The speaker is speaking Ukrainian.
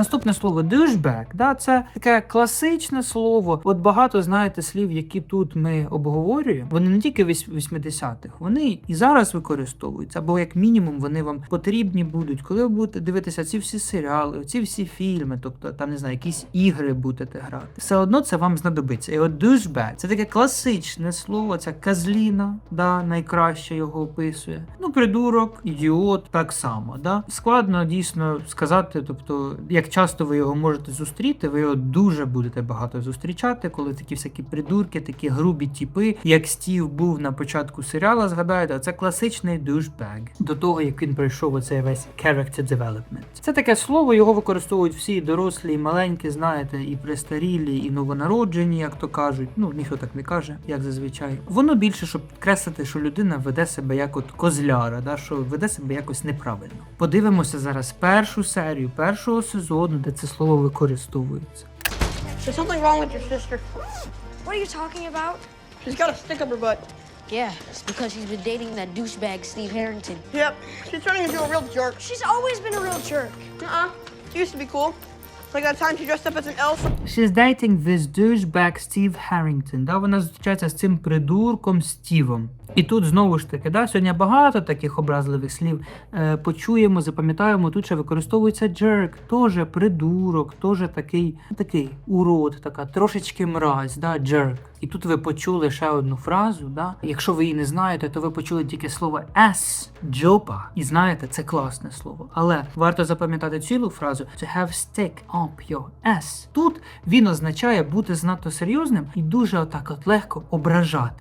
Наступне слово douchebag, да, це таке класичне слово. От багато знаєте слів, які тут ми обговорюємо. Вони не тільки вісь- 80-х, вони і зараз використовуються, або як мінімум вони вам потрібні будуть, коли ви будете дивитися ці всі серіали, ці всі фільми, тобто там не знаю, якісь ігри будете грати. Все одно це вам знадобиться. І от douchebag – це таке класичне слово, це казліна, да, найкраще його описує. Ну, придурок, ідіот, так само. Да? Складно дійсно сказати, тобто, як часто ви його можете зустріти, ви його дуже будете багато зустрічати, коли такі всякі придурки, такі грубі тіпи, як Стів був на початку серіала, згадаєте, це класичний douchebag. До того, як він пройшов оцей весь character development. Це таке слово, його використовують всі дорослі, і маленькі, знаєте, і престарілі, і новонароджені, як то кажуть. Ну, ніхто так не каже, як зазвичай. Воно більше, щоб підкреслити, що людина веде себе як от козляра, да, що веде себе якось неправильно. Подивимося зараз першу серію першого сезону, де це слово використовується. There's something wrong with your sister. What are you talking about? She's got a stick up her butt. Yeah, it's because she's been dating that douchebag Steve Harrington. Yep, she's turning into a real jerk. She's always been a real jerk. Uh-uh. She used to be cool. Like that time she dressed up as an elf. She's dating this douchebag Steve Harrington. Да, вона зустрічається з цим придурком Стівом. І тут знову ж таки, да, сьогодні багато таких образливих слів е, почуємо, запам'ятаємо. Тут ще використовується jerk, теж придурок, теж такий, такий урод, така трошечки мразь, да, jerk. І тут ви почули ще одну фразу. Да? Якщо ви її не знаєте, то ви почули тільки слово S, джопа. І знаєте, це класне слово. Але варто запам'ятати цілу фразу to have stick up your S. Тут він означає бути знато серйозним і дуже отак от легко ображати.